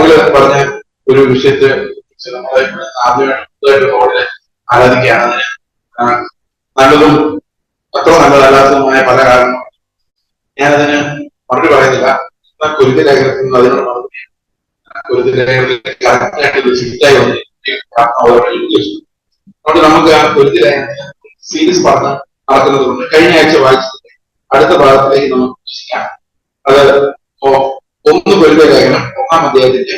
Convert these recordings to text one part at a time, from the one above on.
രാഹുൽ പറഞ്ഞ ഒരു വിഷയത്തെ നമ്മളെ ആദ്യമായിട്ട് റോഡിനെ ആരാധിക്കുകയാണ്. നല്ലതും അത്ര നല്ലതല്ലാത്തതുമായ പല കാരണങ്ങളും ഞാനതിന് മറുപടി പറയുന്നില്ല. എന്നാൽ കുരുതി ലേഖനത്തിൽ നിന്ന് അതിനോട് മറുപടി. അതുകൊണ്ട് നമുക്ക് ആ കുരുതി ലേഖനത്തിന് സീരീസ് പറഞ്ഞ് നടക്കുന്നതുകൊണ്ട് കഴിഞ്ഞ ആഴ്ച വായിച്ചത് അടുത്ത ഭാഗത്തിലേക്ക് നമുക്ക് അത് ഒന്ന് കുരുതി ലേഖനം ഒന്നാം അദ്ദേഹത്തിന്റെ.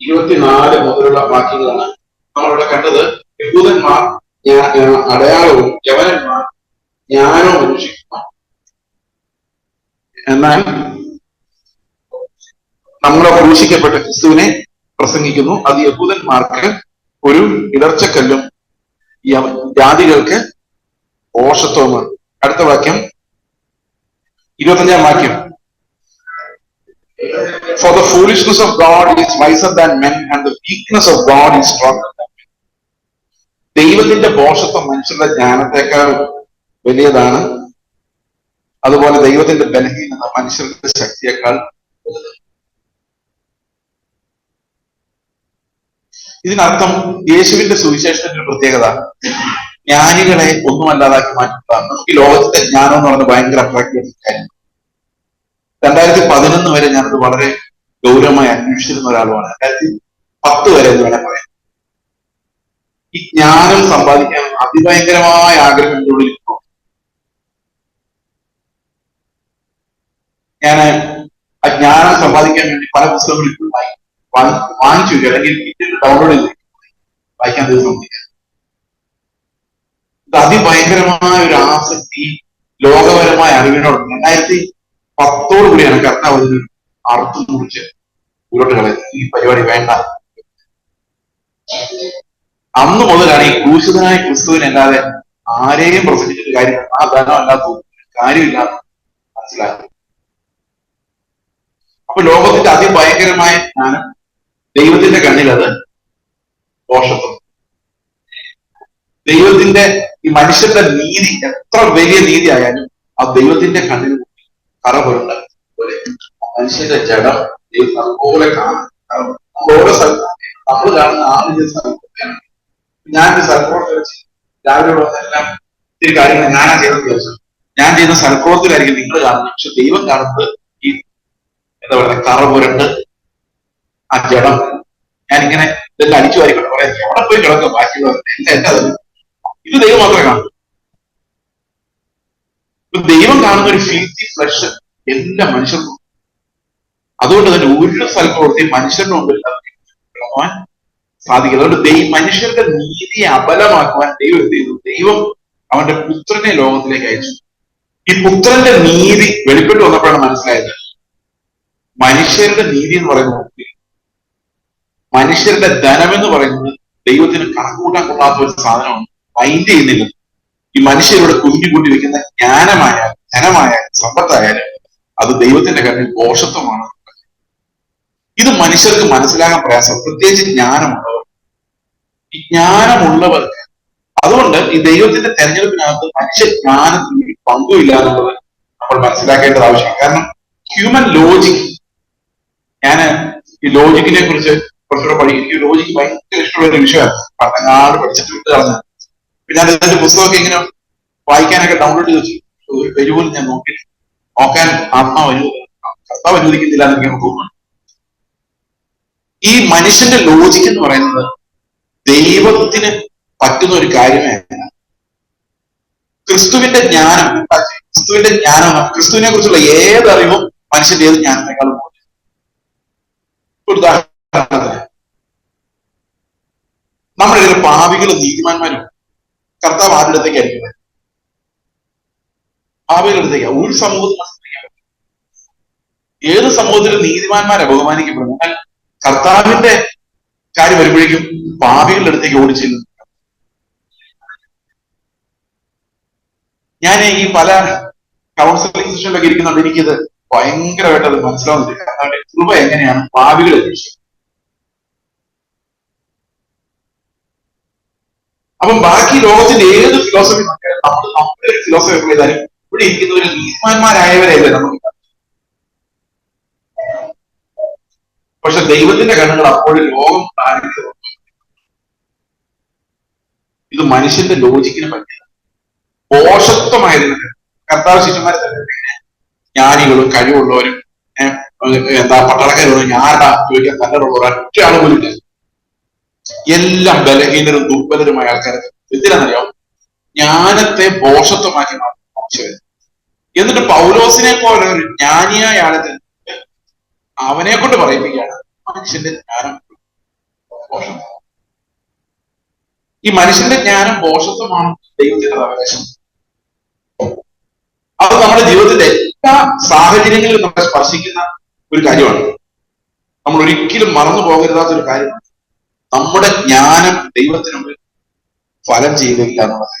ഇരുപത്തിനാല് മുതലുള്ള വാക്യങ്ങളാണ് നമ്മളിവിടെ കണ്ടത്. യഹൂദന്മാർ അടയാളവും യവനന്മാർ ജ്ഞാനവും അന്വേഷിക്കുന്നു എന്നാൽ നമ്മളെ ക്രൂശിക്കപ്പെട്ട ക്രിസ്തുവിനെ പ്രസംഗിക്കുന്നു. അത് യഹൂദന്മാർക്ക് ഒരു ഇടർച്ചക്കല്ലും ജാതികൾക്ക് ഓഷത്വമാണ് അടുത്ത വാക്യം ഇരുപത്തഞ്ചാം വാക്യം. For the foolishness of God is wiser than men, and the weakness of God is stronger than men. ദൈവത്തിന്റെ ബോഷത്വം മനുഷ്യരുടെ ജ്ഞാനത്തെക്കാൾ വലിയതാണ്. അതുപോലെ ദൈവത്തിന്റെ ബലഹീനത മനുഷ്യരുടെ ശക്തിയേക്കാൾ വലുത് ഇതിനർത്ഥം യേശുവിന്റെ സുവിശേഷത്തിന്റെ ഒരു പ്രത്യേകത. ജ്ഞാനികളെ ഒന്നുമല്ലാതാക്കി മാറ്റുന്നതാണ്. നമുക്ക് ഈ ലോകത്തിന്റെ ജ്ഞാനം എന്ന് പറഞ്ഞാൽ ഭയങ്കര അട്രാക്റ്റീവ് കാര്യം രണ്ടായിരത്തി പതിനൊന്ന് വരെ ഞാനത് വളരെ ഗൗരവമായി അന്വേഷിച്ചിരുന്ന ഒരാളുമാണ്. രണ്ടായിരത്തി പത്ത് വരെ എന്ന് വേണേൽ പറയാം. ഈ ജ്ഞാനം സമ്പാദിക്കാൻ അതിഭയങ്കരമായ ആഗ്രഹം എന്റെ ഉള്ളിൽ ഞാൻ ആ ജ്ഞാനം സമ്പാദിക്കാൻ വേണ്ടി പല പുസ്തകങ്ങളും ഇപ്പോൾ വായി- വാങ്ങി- വാങ്ങിച്ചു അല്ലെങ്കിൽ ഡൗൺലോഡ് ചെയ്ത്. വായിക്കാൻ ദിവസം ഇത് അതിഭയങ്കരമായ ഒരു ആസക്തി ലോകപരമായ അറിവിനോട് രണ്ടായിരത്തി പത്തോടു കൂടിയാണ് കർത്താവ് അർത്ഥം കുറിച്ച് ഉരുട്ട് ഈ പരിപാടി വേണ്ട. അന്ന് മുതലാണ് ഈ ക്രൂശിതനായ ക്രിസ്തുവിനെ അല്ലാതെ ആരെയും പ്രസംഗിച്ചിട്ട് കാര്യമില്ല. ആ ധനം അല്ലാത്ത കാര്യമില്ല മനസ്സിലാക്കി. അപ്പൊ ലോകത്തിന്റെ അതിഭയങ്കരമായ ജ്ഞാനം ദൈവത്തിന്റെ കണ്ണിൽ അത് ദോഷത്വം ദൈവത്തിന്റെ ഈ മനുഷ്യന്റെ നീതി എത്ര വലിയ നീതി ആയാലും ആ ദൈവത്തിന്റെ കണ്ണിൽ കറ പോലെ മനുഷ്യന്റെ ജഡം ദൈവം അതുപോലെ കാണാം. ഓരോ സ്ഥലത്ത് നമ്മൾ കാണുന്ന ആ വലിയ സ്ഥലത്തൊക്കെയാണ് ഞാൻ സ്ഥലത്തോട്ട് വെച്ച് രാവിലെ വന്നെല്ലാം ഇത്തിരി കാര്യങ്ങൾ ഞാനാ ചെയ്തെന്ന് വിചാരിച്ചു. ഞാൻ ചെയ്യുന്ന സ്ഥലക്കോളത്തിലായിരിക്കും നിങ്ങൾ കാണുന്നത്. പക്ഷെ ദൈവം കാണുന്നത് ഈ എന്താ പറയുക കറ പുരണ്ട് ആ ജഡം. ഞാനിങ്ങനെ ഇതെല്ലാം അടിച്ചു വാരിക്കൊണ്ട് പറയാം. എവിടെ പോയി കിടക്കും? ബാക്കിയുള്ളവർ. എല്ലാം എന്റെ ഇത് ദൈവം മാത്രമേ കാണൂ. ദൈവം കാണുന്ന ഒരു ഫീൽത്തി ഫ്ലഷ് എല്ലാ മനുഷ്യർക്കും അതുകൊണ്ട് തന്നെ ഒരു സ്ഥലപ്രവൃത്തി മനുഷ്യരുടെ മുമ്പിൽ ഇറങ്ങുവാൻ സാധിക്കില്ല. അതുകൊണ്ട് ദൈവം മനുഷ്യരുടെ നീതിയെ അബലമാക്കുവാൻ ദൈവം എന്ത് ചെയ്തു ദൈവം അവന്റെ പുത്രനെ ലോകത്തിലേക്ക് അയച്ചു. ഈ പുത്രന്റെ നീതി വെളിപ്പെട്ട് വന്നപ്പോഴാണ് മനസ്സിലായത്. മനുഷ്യരുടെ നീതി എന്ന് പറയുന്നത് മനുഷ്യരുടെ ധനം എന്ന് പറയുന്നത് ദൈവത്തിന് കണക്കുകൂട്ടാൻ കൊള്ളാത്ത ഒരു സാധനമാണ്. മൈൻഡ് ചെയ്യുന്നില്ല. ഈ മനുഷ്യ ഇവിടെ കൂട്ടി വെക്കുന്ന ജ്ഞാനമായാലും ധനമായാലും സമ്പത്തായാലും അത് ദൈവത്തിന്റെ കണ്ണിൽ ദോഷത്വമാണ്. ഇത് മനുഷ്യർക്ക് മനസ്സിലാകാൻ പ്രയാസം. പ്രത്യേകിച്ച് ജ്ഞാനമുള്ളവർ ഈ ജ്ഞാനമുള്ളവർക്ക് അതുകൊണ്ട് ഈ ദൈവത്തിന്റെ തെരഞ്ഞെടുപ്പിനകത്ത് മനുഷ്യ ജ്ഞാനത്തിന് പങ്കുമില്ല എന്നുള്ളത് നമ്മൾ മനസ്സിലാക്കേണ്ടത് ആവശ്യമാണ്. കാരണം ഹ്യൂമൻ ലോജിക് ഞാൻ ഈ ലോജിക്കിനെ കുറിച്ച് കുറച്ചുകൂടെ പഠിക്കും. ഈ ലോജിക്ക് ഭയങ്കര ഇഷ്ടമുള്ള ഒരു വിഷയമാണ്. പണ്ടങ്ങാട് പഠിച്ചിട്ട് വിട്ട് കളഞ്ഞ പിന്നെ അദ്ദേഹത്തിന്റെ പുസ്തകമൊക്കെ ഇങ്ങനെ വായിക്കാനൊക്കെ ഡൗൺലോഡ് ചെയ്ത് ഒരു പേര് ഞാൻ നോക്കി നോക്കാൻ ആത്മാവ് കർത്താവ് അനുവദിക്കുന്നില്ല എന്ന് എനിക്ക് തോന്നുന്നു. ഈ മനുഷ്യന്റെ ലോജിക് എന്ന് പറയുന്നത് ദൈവത്തിന് പറ്റുന്ന ഒരു കാര്യമേ ക്രിസ്തുവിന്റെ ജ്ഞാനം ക്രിസ്തുവിന്റെ ജ്ഞാനം? ക്രിസ്തുവിനെ കുറിച്ചുള്ള ഏതറിവും മനുഷ്യന്റെ ഏത് ജ്ഞാനത്തെക്കാളും ഉദാഹരണത്തിന് നമ്മുടെ പാവികളും നീതിമാന്മാരും കർത്താവ് ആരുടെ അടുത്തേക്കായിരിക്കും വരുന്നത്? പാവികളുടെ അടുത്തേക്ക്. ഒരു സമൂഹത്തിൽ. ഏത് സമൂഹത്തിലും നീതിമാന്മാരെ ബഹുമാനിക്കപ്പെടുന്നു എന്നാൽ കർത്താവിന്റെ കാര്യം വരുമ്പോഴേക്കും ഭാവികളുടെ അടുത്തേക്ക് ഓടിച്ചെല്ലുന്നു ഞാൻ ഈ പല കൗൺസിലിംഗ് സെഷനിലൊക്കെ ഇരിക്കുന്നുണ്ട്. എനിക്കിത് ഭയങ്കരമായിട്ട് അത് മനസ്സിലാവുന്നില്ല. കർത്താവിന്റെ കൃപ എങ്ങനെയാണ് ഭാവികളെ രക്ഷിക്കുന്നത്? അപ്പം ബാക്കി ലോകത്തിന്റെ ഏത് ഫിലോസഫി നമ്മൾ നമ്മുടെ ഒരു ഫിലോസഫി ചെയ്താലും ഇവിടെ ഇരിക്കുന്നവര് നീതിമാന്മാരായവരല്ലേ നമുക്ക് പക്ഷെ ദൈവത്തിന്റെ കണ്ണുകൾ അപ്പോഴും ലോകം ഇത് മനുഷ്യന്റെ ലോജിക്കിന് പറ്റില്ല പോഷത്വമായിരുന്നു കർത്താവ് തന്നെ ജ്ഞാനികളും കഴിവുള്ളവരും എന്താ പട്ടാളക്കാരും ഞാനാ ചോദിക്കാൻ നല്ലതുള്ള ഒറ്റ ആളുകളില്ല എല്ലാം ബലഹീനരും ദുർബലരുമായ ആൾക്കാർ എന്തിനാണെന്നറിയാം? ജ്ഞാനത്തെ ബോഷത്വമാക്കി മാറ്റി എന്നിട്ട് പൗലോസിനെ പോലെ ഒരു ജ്ഞാനിയായ ആളെ അവനെ കൊണ്ട് പറയിപ്പിക്കുകയാണ് മനുഷ്യന്റെ ജ്ഞാനം ഈ മനുഷ്യന്റെ ജ്ഞാനം ബോഷത്വമാണ്? ദൈവത്തിന്റെ അവകാശം. അത് നമ്മുടെ ജീവിതത്തിന്റെ എല്ലാ സാഹചര്യങ്ങളിലും നമ്മളെ സ്പർശിക്കുന്ന ഒരു കാര്യമാണ്. നമ്മൾ ഒരിക്കലും മറന്നു പോകരുതാത്ത ഒരു കാര്യമാണ്. നമ്മുടെ ജ്ഞാനം ദൈവത്തിനുള്ളിൽ ഫലം ചെയ്യുകയില്ല എന്നുള്ളത്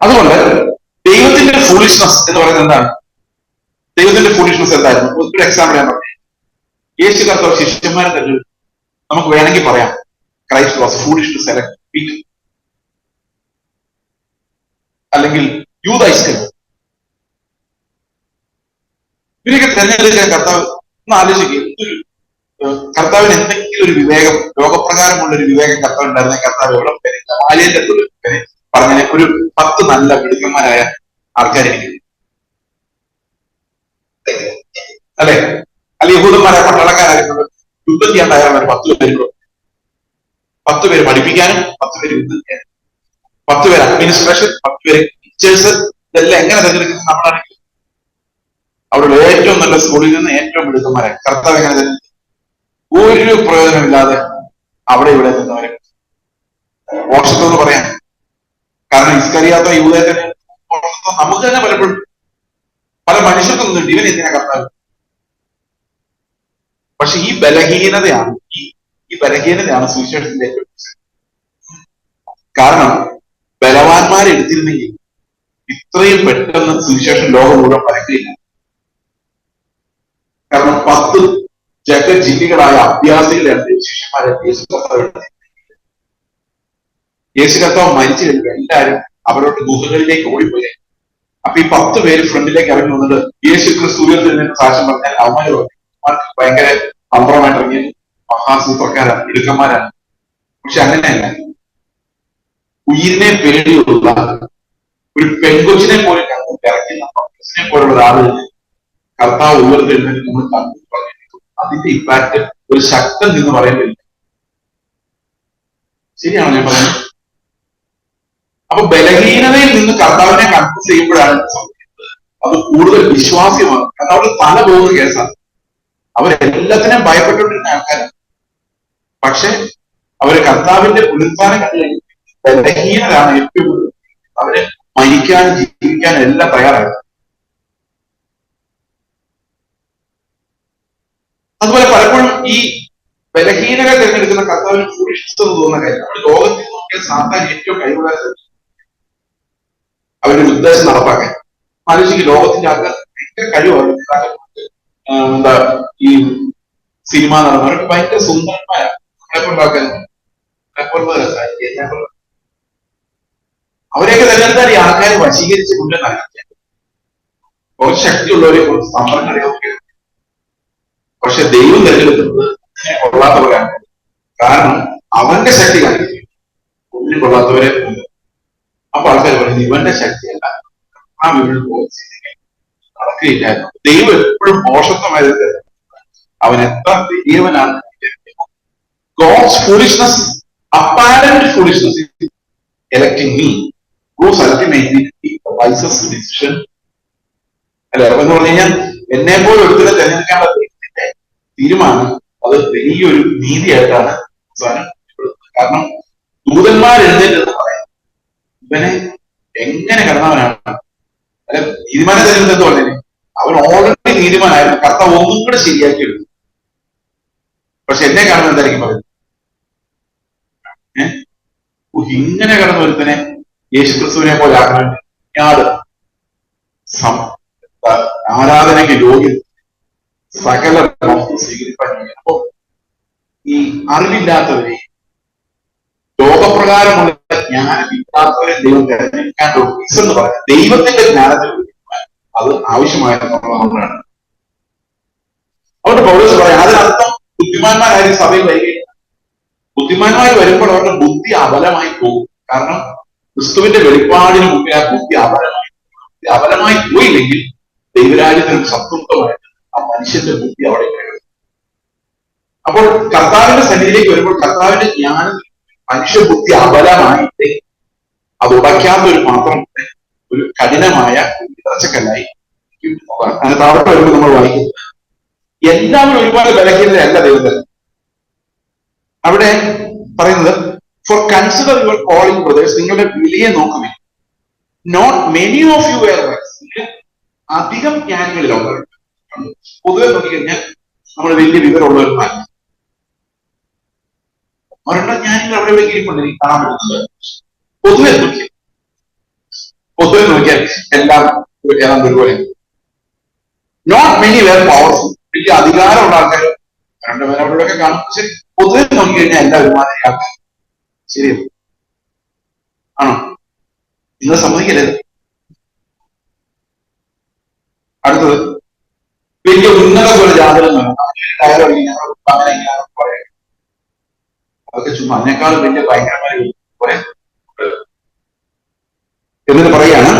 അതുകൊണ്ട് ദൈവത്തിന്റെ ഫൂളിഷ്നസ് എന്ന് പറയുന്നത് എന്താണ്? ദൈവത്തിന്റെ ഫൂളിഷ്നസ് എന്തായിരുന്നു? ഒരു എക്സാമ്പിൾ ഞാൻ പറഞ്ഞു യേശു കർത്താവ് ശിഷ്യന്മാരെ തന്നെ നമുക്ക് വേണമെങ്കിൽ പറയാം. Christ was foolish to select അല്ലെങ്കിൽ യൂത് ഐസ്ക്രീം ഇവരൊക്കെ തെരഞ്ഞെടുക്കാൻ കർത്താവ് ഒന്ന് ആലോചിക്കുക കർത്താവിന് എന്തെങ്കിലും ഒരു വിവേകം ലോകപ്രകാരമുള്ള ഒരു വിവേകം കർത്താവ് ഉണ്ടായിരുന്ന കർത്താവ് എവിടെ ആലയന്റെ പേര് പറഞ്ഞ ഒരു പത്ത് നല്ല മിടുക്കന്മാരായ ആൾക്കാരെ അല്ലെ? അല്ലെ യഹൂദന്മാരായ പട്ടാളക്കാരായിട്ടുണ്ട് യുദ്ധം ചെയ്യാണ്ടായാലും ഒരു പത്ത് പേര് പത്ത് പേര് പഠിപ്പിക്കാനും പത്ത് പേര് യുദ്ധം ചെയ്യാനും. പത്ത് പേര് അഡ്മിനിസ്ട്രേഷൻ പത്ത് പേര് ടീച്ചേഴ്സ് ഇതെല്ലാം എങ്ങനെ തിരഞ്ഞെടുക്കുന്നത് നമ്മളാണെങ്കിൽ? അവിടെ ഏറ്റവും നല്ല സ്കൂളിൽ നിന്ന് ഏറ്റവും മിടുക്കന്മാരെ കർത്താവ് എങ്ങനെ തിരഞ്ഞെടുക്കും ഒരു പ്രയോജനമില്ലാതെ അവിടെ ഇവിടെ നിന്നവരെ. എന്ന് പറയാം. കാരണം ഇസ്കറിയാത്ത യുവതന്നെ നമുക്ക് തന്നെ പലപ്പോഴും പല മനുഷ്യർക്കും ഉണ്ട് ഇവൻ എന്തിനാ കർത്താവ്? പക്ഷെ ഈ ബലഹീനതയാണ് ഈ ഈ ബലഹീനതയാണ് സുവിശേഷത്തിന്റെ കാരണം ബലവാന്മാരെ എടുത്തിരുന്നെങ്കിൽ ഇത്രയും പെട്ടെന്ന് സുവിശേഷം ലോകം മുഴുവൻ പരക്കില്ല കാരണം പത്ത് ജഗജില്ലികളായ അഭ്യാസികളാണ് ശിഷ്യന്മാരെ യേശു കർത്താവ് യേശു കർത്താവ് മരിച്ചു കഴിഞ്ഞു എല്ലാവരും അവരോട് ഗുഹകളിലേക്ക് ഓടിപ്പോയി. അപ്പൊ ഈ പത്ത് പേര് ഫ്രണ്ടിലേക്ക് ഇറങ്ങി വന്നിട്ട് യേശു ക്രിസ്തു സാക്ഷ്യം പറഞ്ഞാൽ അവന്മാര് ഭയങ്കര തന്ത്രമായിട്ട് ഇറങ്ങി മഹാസൂത്രക്കാരാണ് ഇടുക്കന്മാരാണ് പക്ഷെ അങ്ങനെയല്ല. ഉയിരിനെ പേടിയുള്ള ഒരു പെൺകൊച്ചിനെ പോലെ കണ്ടു പൗലോസിനെ പോലുള്ള ഒരാൾ കർത്താവ് ഉയർത്തെഴുന്നേറ്റ് നമ്മൾ കണ്ടു. അതിന്റെ ഇമ്പാക്ട് ഒരു ശക്തൻ എന്ന് പറയുന്നില്ല. ശരിയാണോ ഞാൻ പറയുന്നത് അപ്പൊ ബലഹീനതയിൽ നിന്ന് കർത്താവിനെ കൺഫ്യൂസ് ചെയ്യുമ്പോഴാണ് സംഭവിക്കുന്നത്. അത് കൂടുതൽ വിശ്വാസ്യമാണ്. അവിടെ തല പോകുന്ന കേസാണ് അവരെല്ലാത്തിനും ഭയപ്പെട്ടുകൊണ്ടിരുന്ന ആൾക്കാരാണ് പക്ഷെ അവർ കർത്താവിന്റെ പുനരുത്ഥാനം കണ്ടു ബലഹീനരാണ് ഏറ്റവും കൂടുതൽ. അവർ മരിക്കാനും ജീവിക്കാനും എല്ലാം തയ്യാറായിരുന്നു അതുപോലെ പലപ്പോഴും ഈ ബലഹീനകൾ തിരഞ്ഞെടുക്കുന്ന കർത്താവിന് കൂടി ഇഷ്ടം തോന്നുന്ന കാര്യം. ലോകത്തിൽ നോക്കിയാൽ സാധാരണ ഏറ്റവും കഴിവുള്ള അവരുടെ ഉദ്ദേശം നടപ്പാക്കാൻ. ആലോചിക്കും ലോകത്തിന്റെ ആൾക്കാർ ഭയങ്കര കഴിവാണ് എന്താ ഈ സിനിമ നടന്നവരൊക്കെ ഭയങ്കര സുന്ദരമായ അവരെയൊക്കെ തിരഞ്ഞെടുത്താൽ ഈ ആൾക്കാരെ വശീകരിച്ച് കുറച്ച് ശക്തിയുള്ളവരെ കുറച്ച് സമ്പന്നരെയൊക്കെ പക്ഷെ ദൈവം തിരഞ്ഞെടുക്കുന്നത് കൊള്ളാത്തവരാണ്. കാരണം അവന്റെ ശക്തി കാണിക്കും കൊള്ളാത്തവരെ ഉണ്ട്. അപ്പൊ ആൾക്കാർ പറയുന്നത് ഇവന്റെ ശക്തിയല്ല ആ വീട്ടിൽ നടക്കുകയില്ലായിരുന്നു ദൈവം എപ്പോഴും പോഷത്വമായത് അവൻ എത്ര വലിയവനാണ് God's foolishness apparent foolishness electing me goes ultimately decision. അല്ലെ? എന്ന് പറഞ്ഞു കഴിഞ്ഞാൽ എന്നെ പോലെ ഒരുത്തിനെ തിരഞ്ഞെടുക്കാൻ ദൈവത്തിന്റെ തീരുമാനം അത് വലിയൊരു നീതിയായിട്ടാണ് അവസാനം കാരണം ദൂതന്മാർ എഴുന്നേറ്റെന്ന് പറയാം ഇവനെ എങ്ങനെ കടന്നവനാണ്? അല്ലെ നീതിമാനെ എന്ന് അവൻ ഓൾറെഡി നീതിമാനായിരുന്നു. കർത്താവ് ഒന്നും കൂടെ ശരിയാക്കി എടുത്തു. പക്ഷെ എന്നെ കാണുമ്പോൾ എന്തായിരിക്കും പറയുന്നത്? ഇങ്ങനെ കടന്ന ഒരുത്തനെ യേശുക്രിസ്തുവിനെ പോലെ ആക്കാൻ ഞാട് ആരാധനയ്ക്ക് യോഗ്യത സകല. അപ്പോ ഈ അറിവില്ലാത്തവരെ ലോകപ്രകാരമുള്ള ജ്ഞാനമില്ലാത്തവരെ ദൈവം തിരഞ്ഞെടുക്കാൻ എന്ന് പറയുന്നത് ദൈവത്തിന്റെ ജ്ഞാനത്തിൽ അത് ആവശ്യമായ ഒന്നാണ് അവരുടെ പൗലോസ് പറയാം അതിനർത്ഥം ബുദ്ധിമാന്മാരായി സഭയിൽ വരികയില്ല ബുദ്ധിമാന്മാർ വരുമ്പോൾ അവരുടെ ബുദ്ധി അബലമായി പോകും കാരണം ക്രിസ്തുവിന്റെ വെളിപ്പാടിന് മുമ്പേ ആ ബുദ്ധി അബലമായി ബുദ്ധി അബലമായി പോയില്ലെങ്കിൽ ദൈവരാജ്യത്തിന് ആ മനുഷ്യന്റെ ബുദ്ധി അവിടെ അപ്പോൾ കർത്താവിന്റെ സന്നിധിയിലേക്ക് വരുമ്പോൾ കർത്താവിന്റെ ജ്ഞാനം മനുഷ്യബുദ്ധി അബലമായിട്ട് അത് ഉടയ്ക്കാത്ത ഒരു മാത്രം ഒരു കഠിനമായ ഇറച്ചക്കല്ലായി അങ്ങനെ താഴെ വരുമ്പോൾ നമ്മൾ വായിക്കുന്നത്. എല്ലാവരും ഒരുപാട് ബലഹീനതയല്ല ദൈവത്തിൽ. അവിടെ പറയുന്നത് for consider your calling brothers നിങ്ങളുടെ വിലയെ നോക്കുമേ not many of you were അധികം ജ്ഞാനികളിലുണ്ട് പൊതുവെ നോക്കിക്കഴിഞ്ഞാൽ നമ്മൾ വലിയ വിവരമുള്ളവരുമാണ് ഒരെണ്ണം ജ്ഞാനികൾ അവിടെ ഇവിടെ ഇരിപ്പുണ്ട് എനിക്ക് കാണാൻ പറ്റുന്നത് പൊതുവെ നോക്കി പൊതുവെ നോക്കിയാൽ എല്ലാം ഏതാണ്ട് ഒരുപോലെ. നോട്ട് മെനി വേർ പവർഫുൾ വലിയ അധികാരമുള്ള ആൾക്കാർ രണ്ടുപേരും അവരോടൊക്കെ കാണും. പക്ഷെ പൊതുവെ നോക്കിക്കഴിഞ്ഞാൽ എല്ലാ ഒരുമാതിരി ആൾക്കാർ. ശരിയല്ല ആണോ? നിങ്ങൾ സമ്മതിക്കല്ലേ? അടുത്തത്. അതൊക്കെ ചുമ്മാ അതിനേക്കാൾ വലിയ ഭയങ്കരമായ എന്നിട്ട് പറയാണ്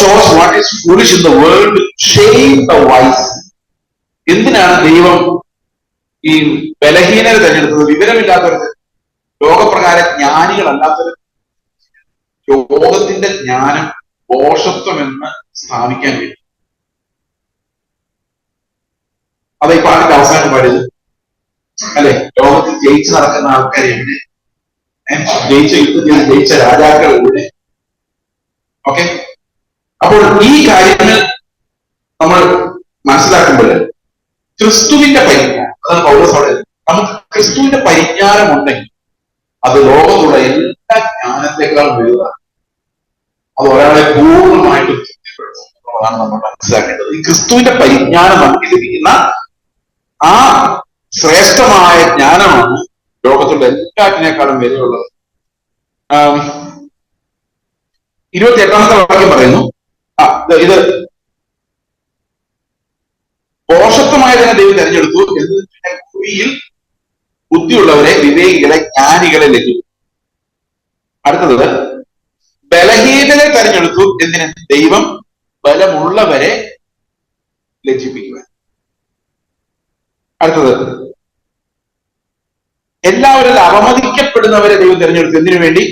chose what is in world shame wise എന്തിനാണ് ദൈവം ഈ ബലഹീനരെ തെരഞ്ഞെടുത്തത്? വിവരമില്ലാത്തവർക്ക് ലോകപ്രകാര ജ്ഞാനികളല്ലാത്തവർ ലോകത്തിന്റെ ജ്ഞാനം ദോഷത്വം എന്ന് സ്ഥാപിക്കാൻ വേണ്ടി അത് ഈ പാട്ടിന്റെ അവസാനം പാടിയത് അല്ലെ? ലോകത്തിൽ ജയിച്ചു നടക്കുന്ന ആൾക്കാരെ എവിടെ? ജയിച്ച യുദ്ധത്തിൽ ജയിച്ച രാജാക്കൾ എവിടെ? ഓക്കെ? അപ്പോൾ ഈ കാര്യങ്ങൾ നമ്മൾ മനസ്സിലാക്കുമ്പോൾ ക്രിസ്തുവിന്റെ പരിജ്ഞാനം അതാണ് പൗരസ് അവിടെ നമുക്ക് ക്രിസ്തുവിന്റെ പരിജ്ഞാനം ഉണ്ടെങ്കിൽ അത് ലോകത്തുള്ള എല്ലാ ജ്ഞാനത്തെക്കാളും വലുതാണ്. അത് ഒരാളെ പൂർണമായിട്ട് തൃപ്തിപ്പെടുത്തുന്നതാണ് നമ്മൾ മനസ്സിലാക്കേണ്ടത്. ഈ ക്രിസ്തുവിന്റെ പരിജ്ഞാനം നമുക്ക് ലഭിക്കുന്ന ആ ശ്രേഷ്ഠമായ ജ്ഞാനമാണ് ലോകത്തുള്ള എല്ലാറ്റിനേക്കാളും വിലയുള്ളത്. ഇരുപത്തി എട്ടാമത്തെ വാക്യം പറയുന്നു. ആ ഇത് പോഷത്വമായ പോഷത്വമായതിനെ ദൈവം തെരഞ്ഞെടുത്തു ഭൂമിയിൽ ബുദ്ധിയുള്ളവരെ വിവേകികളെ ജ്ഞാനികളെ ലഭിക്കും അടുത്തത് ബലഹീനരെ തെരഞ്ഞെടുത്തു എന്തിന്? ദൈവം ബലമുള്ളവരെ അടുത്തത്. എല്ലാവരും അവമതിക്കപ്പെടുന്നവരെ ദൈവം തിരഞ്ഞെടുത്തു. എന്തിനു വേണ്ടി?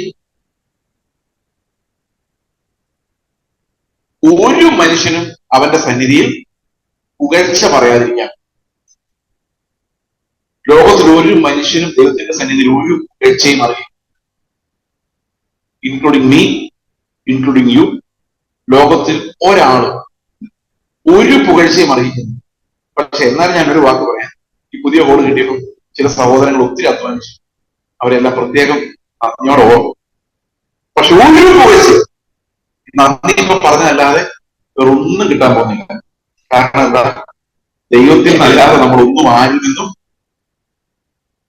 ഒരു മനുഷ്യനും അവന്റെ സന്നിധിയിൽ പുകഴ്ച പറയാതിരിക്കാം ലോകത്തിൽ ഒരു മനുഷ്യനും ദൈവത്തിന്റെ സന്നിധിയിൽ ഒരു പുകഴ്ചയും അറിയും ഇൻക്ലൂഡിങ് മീ ഇൻക്ലൂഡിങ് യു ലോകത്തിൽ ഒരാളും ഒരു പുകഴ്ചയും അറിയിക്കുന്നു പക്ഷെ എന്നാലും ഞാൻ ഒരു വാക്ക് പറയാം. ഈ പുതിയ ഹോൾ കിട്ടിയപ്പോൾ ചില സഹോദരങ്ങൾ ഒത്തിരി അധ്വാനിച്ചു. അവരെല്ലാം പ്രത്യേകം നന്ദിയോടെ ഓർമ്മ പക്ഷെ ഒരു പുകഴ്ച നന്ദി ഇപ്പൊ പറഞ്ഞതല്ലാതെ വേറൊന്നും കിട്ടാൻ പോകുന്നില്ല. കാരണം എന്താ? ദൈവത്തിൽ നിന്നല്ലാതെ നമ്മൾ ഒന്നും ആരിൽ നിന്നും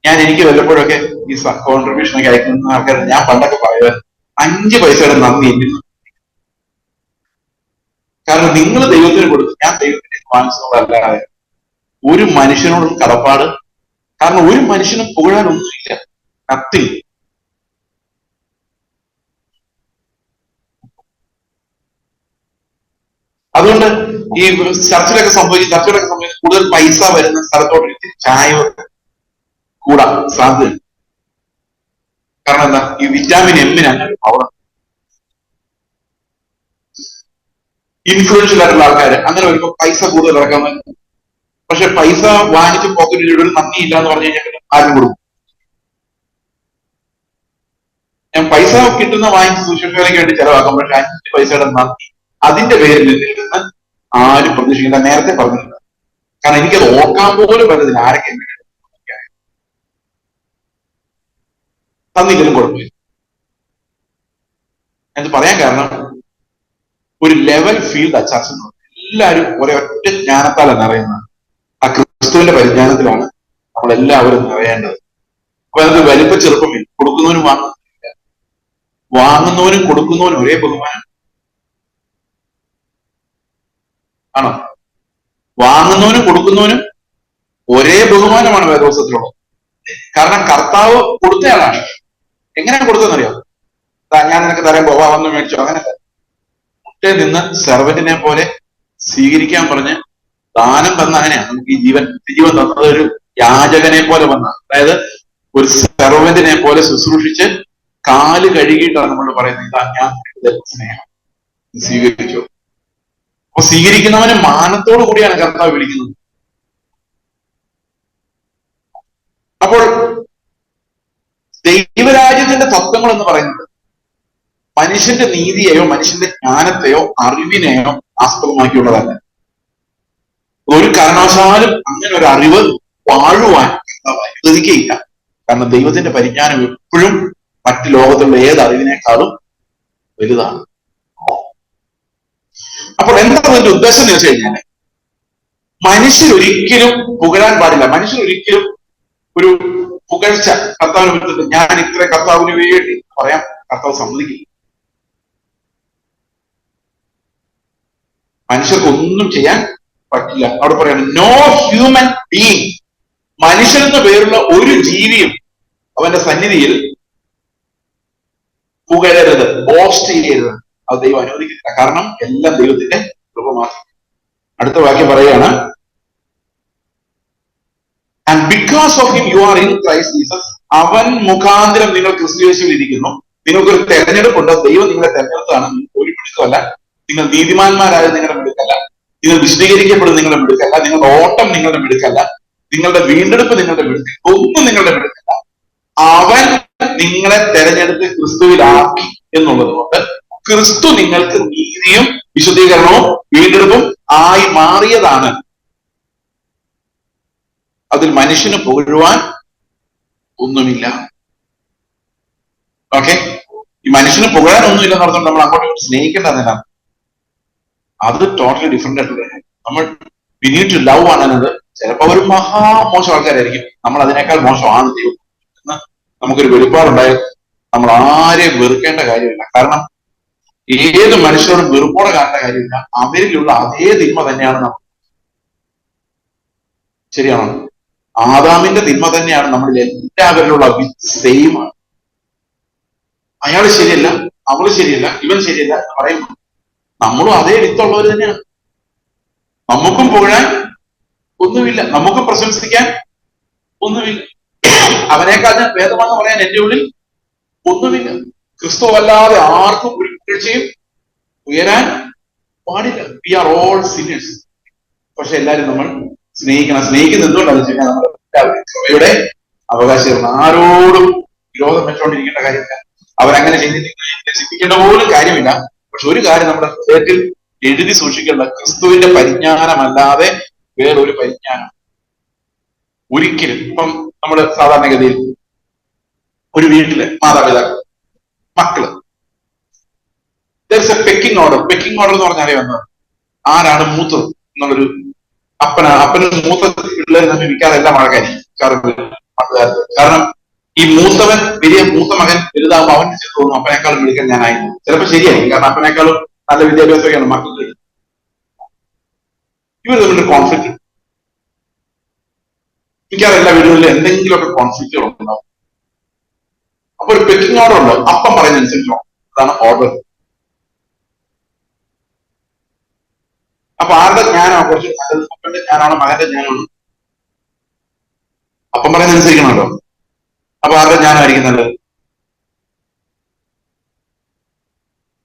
ഞാൻ എനിക്ക് വല്ലപ്പോഴൊക്കെ ഈ കോൺട്രിബ്യൂഷൻ ഒക്കെ അയക്കുന്ന ആൾക്കാർ ഞാൻ പണ്ടൊക്കെ പറയുക അഞ്ച് പൈസയുടെ നന്ദി എന്നിൽ കാരണം നിങ്ങൾ ദൈവത്തിന് കൊടുത്തു ഞാൻ ദൈവത്തിന് വാങ്ങിച്ചതല്ലാതെ ഒരു മനുഷ്യനോടും കടപ്പാട്. കാരണം ഒരു മനുഷ്യനും പുകഴാനൊന്നുമില്ല. നത്തിങ് അതുകൊണ്ട് ഈ ചർച്ചിലൊക്കെ സംഭവിക്കും ചർച്ചിലൊക്കെ സംഭവിക്കും കൂടുതൽ പൈസ വരുന്ന സ്ഥലത്തോട്ട് ചായ കൂടാ സാധ്യത കാരണം എന്താ? ഈ വിറ്റാമിൻ എമ്മിന് അങ്ങനെ പവർ ഇൻഫ്ലുവൻഷ്യൽ ആയിട്ടുള്ള ആൾക്കാർ അങ്ങനെ വരുമ്പോൾ പൈസ കൂടുതൽ ഇറക്കാൻ പക്ഷെ പൈസ വാങ്ങിച്ച് പോക്കറ്റിൽ നന്ദി ഇല്ല എന്ന് പറഞ്ഞു കഴിഞ്ഞാൽ ആരും കൊടുക്കും. ഞാൻ പൈസ കിട്ടുന്ന വാങ്ങിച്ച് സുശേഷകരയ്ക്ക് വേണ്ടി ചെലവാക്കാം. പക്ഷെ അഞ്ച് പൈസയുടെ നന്ദി അതിന്റെ പേരിൽ നിന്ന് ആരും പ്രതീക്ഷിക്കേണ്ട നേരത്തെ പറഞ്ഞില്ല. കാരണം എനിക്കത് ഓർക്കാൻ പോലും പറ്റത്തില്ല ആരൊക്കെ തന്നില്ലെങ്കിലും കുഴപ്പമില്ല. എന്ന് പറയാൻ കാരണം ഒരു ലെവൽ ഫീൽഡ് അച്ചാർസ് എല്ലാവരും ഒരേ ഒറ്റ ജ്ഞാനത്താലാണ് അറിയുന്നത്. ക്രിസ്തുവിന്റെ പരിജ്ഞാനത്തിലാണ് നമ്മളെല്ലാവരും നിറയേണ്ടത്. അപ്പൊ അതിന് വലിപ്പ ചെറുപ്പമില്ല. കൊടുക്കുന്നവനും വാങ്ങുന്നില്ല വാങ്ങുന്നവനും കൊടുക്കുന്നവനും ഒരേ ബഹുമാനം. ആണോ? വാങ്ങുന്നവനും കൊടുക്കുന്നവനും ഒരേ ബഹുമാനമാണ് വേദോസത്തിലുള്ളത് കാരണം കർത്താവ് കൊടുത്തയാളാണ്. എങ്ങനെയാണ് കൊടുത്തതെന്നറിയാം? ഞാൻ നിനക്ക് തരാൻ പോവാ വന്ന് മേടിച്ചു. അങ്ങനെ മുട്ടേ നിന്ന് സെർവന്റിനെ പോലെ സ്വീകരിക്കാൻ പറഞ്ഞ് ദാനം തന്ന അങ്ങനെയാണ് നമുക്ക് ഈ ജീവൻ ജീവൻ തന്നത് ഒരു യാചകനെ പോലെ വന്ന അതായത് ഒരു സെർവന്റിനെ പോലെ ശുശ്രൂഷിച്ച് കാൽ കഴുകിയിട്ടാണ് നമ്മൾ പറയുന്നത്. ഇതാ ഞാൻ സ്നേഹം. സ്വീകരിച്ചു. അപ്പൊ സ്വീകരിക്കുന്നവനെ മാനത്തോടു കൂടിയാണ് കർത്താവ് വിളിക്കുന്നത്. അപ്പോൾ ദൈവരാജ്യത്തിന്റെ തത്വങ്ങൾ എന്ന് പറയുന്നത് മനുഷ്യന്റെ നീതിയെയോ മനുഷ്യന്റെ ജ്ഞാനത്തെയോ അറിവിനെയോ ആസ്പദമാക്കിയുള്ളതല്ല. ഒരു കാരണവശാലും അങ്ങനെ ഒരു അറിവ് വാഴുവാൻ അനുവദിക്കുകയില്ല കാരണം ദൈവത്തിന്റെ പരിജ്ഞാനം എപ്പോഴും മറ്റു ലോകത്തുള്ള ഏത് അറിവിനേക്കാളും വലുതാണ്. അപ്പോൾ എന്താണ് അതിന്റെ ഉദ്ദേശം എന്ന് വെച്ച് കഴിഞ്ഞാൽ മനുഷ്യരൊരിക്കലും പുകഴാൻ പാടില്ല. മനുഷ്യരൊരിക്കലും ഒരു പുകഴ്ച കർത്താവിനെ പറ്റില്ല ഞാൻ ഇത്ര കർത്താവിന് വേണ്ടി പറയാം കർത്താവ് സമ്മതിക്കില്ല. മനുഷ്യർക്ക് ഒന്നും ചെയ്യാൻ പറ്റില്ല. അവിടെ പറയാണ് നോ ഹ്യൂമൻ ബീങ് മനുഷ്യൻ എന്ന പേരുള്ള ഒരു ജീവിയും അവന്റെ സന്നിധിയിൽ പുകഴരുത് ബോസ്റ്റ് ചെയ്യരുത്. അത് ദൈവം അനുവദിക്കില്ല കാരണം എല്ലാം ദൈവത്തിന്റെ കൃപ മാത്രം അടുത്ത വാക്യം പറയുകയാണ് and because of him you are in Christ Jesus അവൻ മുഖാന്തരം നിങ്ങൾ ക്രിസ്തുയേശുവിൽ ഇരിക്കുന്നു. നിങ്ങൾക്കൊരു തെരഞ്ഞെടുപ്പുണ്ട്. ദൈവം നിങ്ങളെ തെരഞ്ഞെടുത്താണ് ഒരു പിടുത്തമല്ല നിങ്ങൾ നീതിമാന്മാരായ നിങ്ങളുടെ മിടുക്കല്ല നിങ്ങൾ വിശദീകരിക്കപ്പെടും നിങ്ങളുടെ മിടുക്കല്ല. നിങ്ങളുടെ ഓട്ടം നിങ്ങളുടെ മിടുക്കല്ല. നിങ്ങളുടെ വീണ്ടെടുപ്പ് നിങ്ങളുടെ മിടുക്കല്ല ഒന്നും നിങ്ങളുടെ മിടുക്കല്ല. അവൻ നിങ്ങളെ തെരഞ്ഞെടുത്ത് ക്രിസ്തുവിലാക്കി എന്നുള്ളത് കൊണ്ട് ക്രിസ്തു നിങ്ങൾക്ക് നീതിയും വിശദീകരണവും വീണ്ടെടുപ്പും ആയി മാറിയതാണ്. അതിൽ മനുഷ്യന് പുകഴുവാൻ ഒന്നുമില്ല. ഓക്കെ ഈ മനുഷ്യന് പുകഴാൻ ഒന്നുമില്ലെന്ന് പറഞ്ഞുകൊണ്ട് നമ്മൾ അങ്ങോട്ട് ഇങ്ങോട്ട് സ്നേഹിക്കേണ്ടതിനാണ് അത് ടോട്ടലി ഡിഫറെന്റ് ആയിട്ടുള്ള നമ്മൾ വി നീഡ് ടു ലവ് ആണെന്നത് ചിലപ്പോൾ ഒരു മഹാ മോശം ആൾക്കാരായിരിക്കും. നമ്മൾ അതിനേക്കാൾ മോശമാണ് ദൈവം. എന്ന് നമുക്കൊരു വെളിപ്പാടുണ്ടായാൽ നമ്മൾ ആരെയും വെറുക്കേണ്ട കാര്യമില്ല. കാരണം ഏത് മനുഷ്യരോടും വെറുപ്പോടെ കാണേണ്ട കാര്യമില്ല. അവരിലുള്ള അതേ തിന്മ തന്നെയാണ് നമ്മൾ. ശരിയാണോ? ആദാമിന്റെ തിന്മ തന്നെയാണ് നമ്മളിൽ എല്ലാവരിലുള്ള സെയിം ആണ്. അയാൾ ശരിയല്ല അവൾ ശരിയല്ല ഇവൻ ശരിയല്ല എന്ന് പറയുമ്പോൾ നമ്മളും അതേ വിത്തുള്ളവർ തന്നെയാണ്. നമുക്കും പുകഴാൻ ഒന്നുമില്ല. നമുക്കും പ്രശംസിക്കാൻ ഒന്നുമില്ല. അവനേക്കാൾ ഭേദമാണെന്ന് പറയാൻ എന്റെ ഉള്ളിൽ ഒന്നുമില്ല. ക്രിസ്തു അല്ലാതെ ആർക്കും ഒരു പുകഴ്ചയും ഉയരാൻ പാടില്ല. വി ആർ ഓൾ സീനിയേഴ്സ് പക്ഷെ എല്ലാരും നമ്മൾ സ്നേഹിക്കണം. സ്നേഹിക്കുന്ന എന്തുകൊണ്ടാണെന്ന് വെച്ച് കഴിഞ്ഞാൽ നമ്മൾ എല്ലാവരും ആരോടും വിരോധം വെച്ചുകൊണ്ടിരിക്കേണ്ട കാര്യമില്ല. അവരങ്ങനെ ചെയ്തിട്ട് ചിന്തിക്കേണ്ട പോലും കാര്യമില്ല. പക്ഷെ ഒരു കാര്യം നമ്മുടെ ഹൃദയത്തിൽ എഴുതി സൂക്ഷിക്കേണ്ട ക്രിസ്തുവിന്റെ പരിജ്ഞാനമല്ലാതെ വേറൊരു പരിജ്ഞാനം. ഒരിക്കലും ഇപ്പം നമ്മുടെ സാധാരണഗതിയിൽ ഒരു വീട്ടിൽ മാതാപിതാക്കൾ മക്കൾ. പെക്കിംഗ് ഓർഡർ പെക്കിംഗ് ഓർഡർ എന്ന് പറഞ്ഞാൽ വന്നത് ആരാണ് മൂത്തത് എന്നുള്ളൊരു അപ്പന അപ്പന് മൂത്ത പിള്ളേർ തമ്മിൽ ആൾക്കാരി കാരണം കാരണം ഈ മൂത്തവൻ വലിയ മൂത്ത മകൻ വലുതാകുമ്പോൾ അവൻ ചിത്രം തോന്നും അപ്പനേക്കാളും വിളിക്കാൻ ഞാനായിരുന്നു. ചിലപ്പോൾ ശരിയായിരിക്കും കാരണം അപ്പനേക്കാളും നല്ല വിദ്യാഭ്യാസമൊക്കെയാണ് മക്കൾക്ക് ഇവർ തമ്മിലൊരു കോൺഫ്ലിക്റ്റ് മിക്കവാറും എല്ലാ വീടുകളിലും എന്തെങ്കിലുമൊക്കെ കോൺഫ്ലിക്റ്റുകൾ ഉണ്ടാവും. അപ്പൊ ഒരു പെക്കിംഗ് ഓർഡർ ഉണ്ട്. അപ്പം പറയുന്നതനുസരിച്ചോ അതാണ് ഓർഡർ അപ്പൊ ആരുടെ ജ്ഞാനോ കുറച്ച് അപ്പന്റെ ജ്ഞാനാണോ മകന്റെ ജ്ഞാനമാണോ അപ്പം പറയുന്ന അനുസരിക്കണമല്ലോ അപ്പൊ ആരുടെ ജ്ഞാനമായിരിക്കും നല്ലത്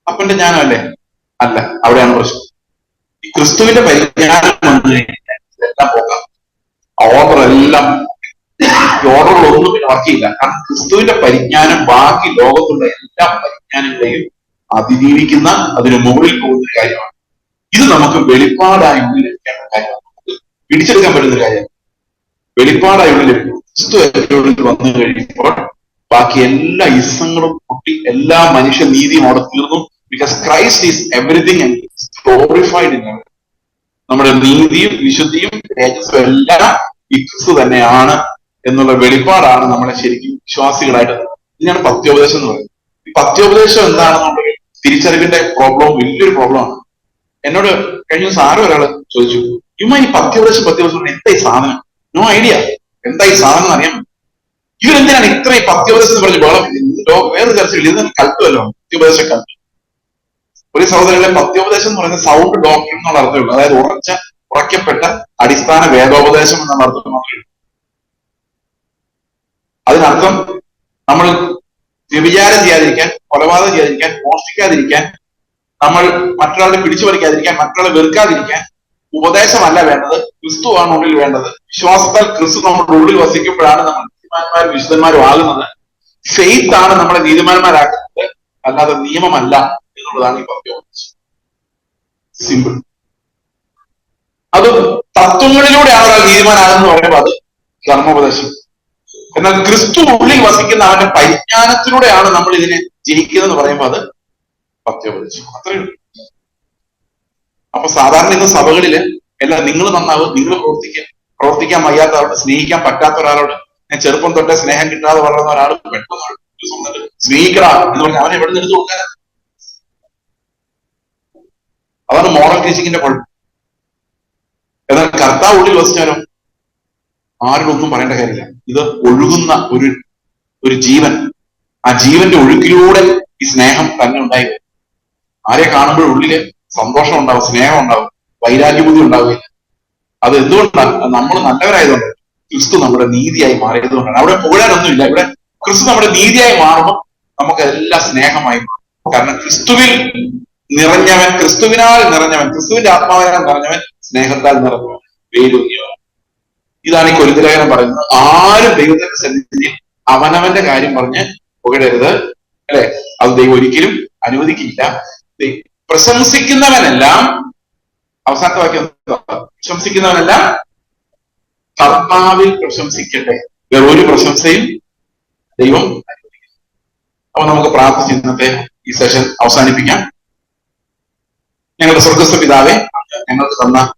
അപ്പന്റെ ജ്ഞാനമല്ലേ? അല്ല അവിടെയാണ് പ്രശ്നം. ക്രിസ്തുവിന്റെ പരിജ്ഞാനം വന്നു ഓർഡർ എല്ലാം ഓർഡറുകളൊന്നും പിന്നെ കാരണം ക്രിസ്തുവിന്റെ പരിജ്ഞാനം ബാക്കി ലോകത്തുള്ള എല്ലാ പരിജ്ഞാനങ്ങളെയും അതിജീവിക്കുന്ന അതിന് മുകളിൽ പോകുന്ന ഒരു കാര്യമാണ്. ഇത് നമുക്ക് വെളിപ്പാടായി ഉള്ളിൽ ലഭിക്കേണ്ട കാര്യമാണ്. പിടിച്ചെടുക്കാൻ പറ്റുന്ന ഒരു കാര്യമാണ്. വെളിപ്പാടായി ഉള്ളിൽ ലഭിക്കും. ക്രിസ്തു എന്റെ വന്നു കഴിയുമ്പോൾ ബാക്കി എല്ലാ ഇസങ്ങളും പൊട്ടി എല്ലാ മനുഷ്യ നീതിയും അവിടെ തീർന്നു. Because Christ is everything glorified in നമ്മുടെ നീതിയും വിശുദ്ധിയും തേജസ്സും എല്ലാം ഈ ക്രിസ്തു തന്നെയാണ് എന്നുള്ള വെളിപ്പാടാണ് നമ്മളെ ശരിക്കും വിശ്വാസികളായിട്ട് ഇതിനാണ് പത്യോപദേശം എന്ന് പറയുന്നത്. ഈ പത്യോപദേശം എന്താണെന്നുണ്ടെങ്കിൽ തിരിച്ചറിവിന്റെ പ്രോബ്ലം വലിയൊരു പ്രോബ്ലമാണ് എന്നോട് കഴിഞ്ഞ ആരോ ഒരാൾ ചോദിച്ചു ഇമ്മ ഈ പത്യോപദേശം പത്യോപദേശം എന്താ ഈ സാധനം? നോ ഐഡിയ എന്താ ഈ സാധനം അറിയാം? ഇവരെന്തിനാണ് ഇത്രയും പത്യോപദേശം എന്ന് പറഞ്ഞ് ബഹളം? വേറെ ചർച്ചയില്ല ഇത് കൽപ്പല്ലോ പത്യോപദേശ കൽപ്പ്. ഒരു സഹോദരങ്ങളെ പത്യോപദേശം എന്ന് പറയുന്നത് സൗണ്ട് ഡോക്ടർ എന്നുള്ള അർത്ഥമുള്ളൂ അതായത് ഉറച്ച ഉറക്കപ്പെട്ട അടിസ്ഥാന വേദോപദേശം എന്നുള്ള അർത്ഥം മാത്രമേ അതിനർത്ഥം നമ്മൾ വ്യഭിചാരം ചെയ്യാതിരിക്കാൻ കൊലപാതകം ചെയ്യാതിരിക്കാൻ മോഷ്ടിക്കാതിരിക്കാൻ നമ്മൾ മറ്റൊരാളെ പിടിച്ചു പറിക്കാതിരിക്കാൻ മറ്റൊരാളെ വെറുക്കാതിരിക്കാൻ ഉപദേശമല്ല വേണ്ടത് ക്രിസ്തുവാണ് ഉള്ളിൽ വേണ്ടത്. വിശ്വാസത്താൽ ക്രിസ്തു നമ്മുടെ ഉള്ളിൽ വസിക്കുമ്പോഴാണ് നമ്മൾ നീതിമാന്മാരും വിശുദ്ധന്മാരും ആകുന്നത്. ഫെയ്ത്ത് ആണ് നമ്മളെ നീതിമാന്മാരാക്കുന്നത്. അല്ലാതെ നിയമമല്ല എന്നുള്ളതാണ് ഈ പറഞ്ഞു സിമ്പിൾ അത് തത്വങ്ങളിലൂടെയാണ് ഒരാൾ നീതിമാനാകുന്നത് പറയുമ്പോൾ അത് ധർമ്മോപദേശം. എന്നാൽ ക്രിസ്തു ഉള്ളിൽ വസിക്കുന്ന അവന്റെ പരിജ്ഞാനത്തിലൂടെയാണ് നമ്മൾ ഇതിനെ ജയിക്കുന്നതെന്ന് പറയുമ്പോൾ അത് പത്യോപദേശം അത്രയേ ഉള്ളൂ. അപ്പൊ സാധാരണ ഇന്ന് സഭകളിൽ എല്ലാം നിങ്ങൾ നന്നാവും നിങ്ങൾ പ്രവർത്തിക്കുക പ്രവർത്തിക്കാൻ വയ്യാത്ത ആളോട് സ്നേഹിക്കാൻ പറ്റാത്ത ഒരാളോട് ഞാൻ ചെറുപ്പം തൊട്ടേ സ്നേഹം കിട്ടാതെ വളർന്ന ഒരാൾ പെട്ടെന്ന് സ്നേഹിക്കടാ എന്ന് പറഞ്ഞാൽ അവനെ എവിടെ നിന്ന് എടുത്തു നോക്കാൻ അതാണ് മോറൽ ടീച്ചിങ്ങിന്റെ കുഴപ്പം. എന്നാൽ കർത്താവ് ഉള്ളിൽ വസിച്ചാലോ ആരോടൊന്നും പറയേണ്ട കാര്യമില്ല. ഇത് ഒഴുകുന്ന ഒരു ഒരു ജീവൻ. ആ ജീവന്റെ ഒഴുക്കിലൂടെ ഈ സ്നേഹം തന്നെ ഉണ്ടായി. ആരെ കാണുമ്പോൾ ഉള്ളിൽ സന്തോഷം ഉണ്ടാവും സ്നേഹം ഉണ്ടാവും വൈരാഗ്യബുദ്ധി ഉണ്ടാവില്ല. അത് എന്തുകൊണ്ടാണ്? നമ്മൾ നല്ലവരായതുകൊണ്ട് ക്രിസ്തു നമ്മുടെ നീതിയായി മാറിയതുകൊണ്ടാണ്. അവിടെ പുകഴാനൊന്നുമില്ല ഇവിടെ ക്രിസ്തു നമ്മുടെ നീതിയായി മാറുമ്പോൾ നമുക്ക് എല്ലാം സ്നേഹമായി മാറും. കാരണം ക്രിസ്തുവിൽ നിറഞ്ഞവൻ ക്രിസ്തുവിനാൽ നിറഞ്ഞവൻ ക്രിസ്തുവിന്റെ ആത്മാവിനാൽ നിറഞ്ഞവൻ സ്നേഹത്താൽ നിറഞ്ഞവൻ. വേരൂന്നിയവൻ ഇതാണ് ഈ കൊരിന്തലേഖനം പറയുന്നത്. ആരും ദൈവത്തിന്റെ സന്നിധിയിൽ അവനവന്റെ കാര്യം പറഞ്ഞ് പുകഴരുത്. അല്ലെ? അത് ദൈവം ഒരിക്കലും അനുവദിക്കില്ല. പ്രശംസിക്കുന്നവനെല്ലാം അവസാനത്തെ വാക്യം പ്രശംസിക്കുന്നവനെല്ലാം കർത്താവിൽ പ്രശംസിക്കട്ടെ. വേറെ ഒരു പ്രശംസയും ദൈവം അപ്പൊ നമുക്ക് പ്രാർത്ഥിച്ച് ഇന്നത്തെ ഈ സെഷൻ അവസാനിപ്പിക്കാം. ഞങ്ങളുടെ സ്വർഗസ്ഥ പിതാവെ ഞങ്ങൾക്ക് തന്ന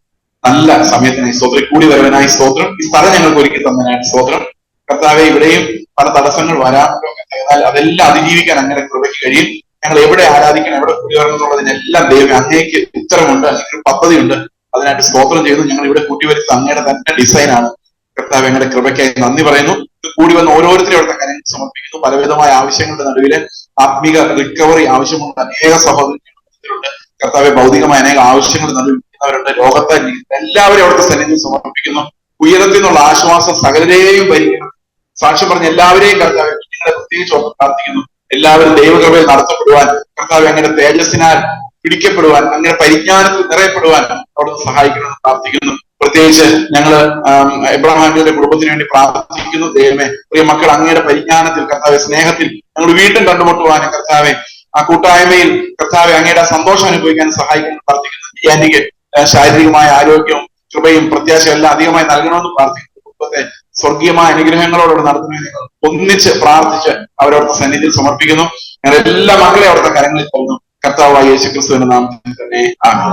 നല്ല സമയത്തിനായി സ്തോത്രം. കൂടി വരവനായി സ്തോത്രം. ഈ സ്ഥലം ഞങ്ങൾക്ക് ഒരുക്കി തന്നതിനായി സ്തോത്രം. കർത്താവെ ഇവിടെയും പല തടസ്സങ്ങൾ വരാം. എന്നാൽ അതെല്ലാം അതിജീവിക്കാൻ അങ്ങനെ കൃപയ്ക്ക് കഴിയും. ഞങ്ങൾ എവിടെ ആരാധിക്കണം എവിടെ കൂടി വരണം എന്നുള്ളതിനെല്ലാം ദൈവം അങ്ങേക്ക് ഉത്തരമുണ്ട് അല്ലെങ്കിൽ പദ്ധതിയുണ്ട്. അതിനായിട്ട് സ്തോത്രം ചെയ്യുന്നു. ഞങ്ങൾ ഇവിടെ കൂട്ടി വരുത്ത അങ്ങയുടെ തന്നെ ഡിസൈനാണ് കർത്താവ് ഞങ്ങളുടെ കൃപയ്ക്കായി നന്ദി പറയുന്നു. കൂടി വന്ന് ഓരോരുത്തരും അവിടുത്തെ കാര്യങ്ങൾ സമർപ്പിക്കുന്നു. പലവിധമായ ആവശ്യങ്ങളുടെ നടുവിൽ ആത്മീക റിക്കവറി ആവശ്യമുള്ള അനേക സഹോദരങ്ങളുണ്ട്. കർത്താവ് ഭൗതികമായ അനേക ആവശ്യങ്ങൾ നടുവിക്കുന്നവരുണ്ട് ലോകത്തെ എല്ലാവരും അവിടുത്തെ സന്നിധി സമർപ്പിക്കുന്നു. ഉയരത്തിൽ നിന്നുള്ള ആശ്വാസം സകലരെയും ഭരിക്കണം സാക്ഷ്യം പറഞ്ഞ എല്ലാവരെയും കർത്താവ് നിങ്ങളെ പ്രത്യേകിച്ച് പ്രാർത്ഥിക്കുന്നു. എല്ലാവരും ദൈവകൃപയിൽ നടത്തപ്പെടുവാൻ കർത്താവ് അങ്ങനെ തേജസ്സിനാൽ പിടിക്കപ്പെടുവാൻ അങ്ങനെ പരിജ്ഞാനത്തിൽ നിറയപ്പെടുവാൻ അവിടുന്ന് സഹായിക്കണമെന്ന് പ്രാർത്ഥിക്കുന്നു. പ്രത്യേകിച്ച് ഞങ്ങൾ എബ്രഹാമിയുടെ കുടുംബത്തിന് വേണ്ടി പ്രാർത്ഥിക്കുന്നു. ദൈവമേ പ്രിയ മക്കൾ അങ്ങയുടെ പരിജ്ഞാനത്തിൽ കർത്താവെ സ്നേഹത്തിൽ ഞങ്ങൾ വീണ്ടും കണ്ടുമുട്ടുവാനും കർത്താവെ ആ കൂട്ടായ്മയിൽ കർത്താവെ അങ്ങയുടെ സന്തോഷം അനുഭവിക്കാൻ സഹായിക്കുന്നു പ്രാർത്ഥിക്കുന്നു. ജിയാനിക്ക് ശാരീരികമായ ആരോഗ്യവും കൃപയും പ്രത്യാശയും എല്ലാം അധികമായി നൽകണമെന്ന് പ്രാർത്ഥിക്കുന്നു. കുടുംബത്തെ സ്വർഗീയമായ അനുഗ്രഹങ്ങളോട് നടത്തുന്നതിന് നിങ്ങൾ ഒന്നിച്ച് പ്രാർത്ഥിച്ച് അവരവിടുത്തെ സന്നിധിയിൽ സമർപ്പിക്കുന്നു. ഞങ്ങൾ എല്ലാ മക്കളെ അവിടുത്തെ കരങ്ങളിൽ പോകുന്നു കർത്താവായ യേശു ക്രിസ്തുവിന്റെ നാമത്തിൽ തന്നെ ആണ്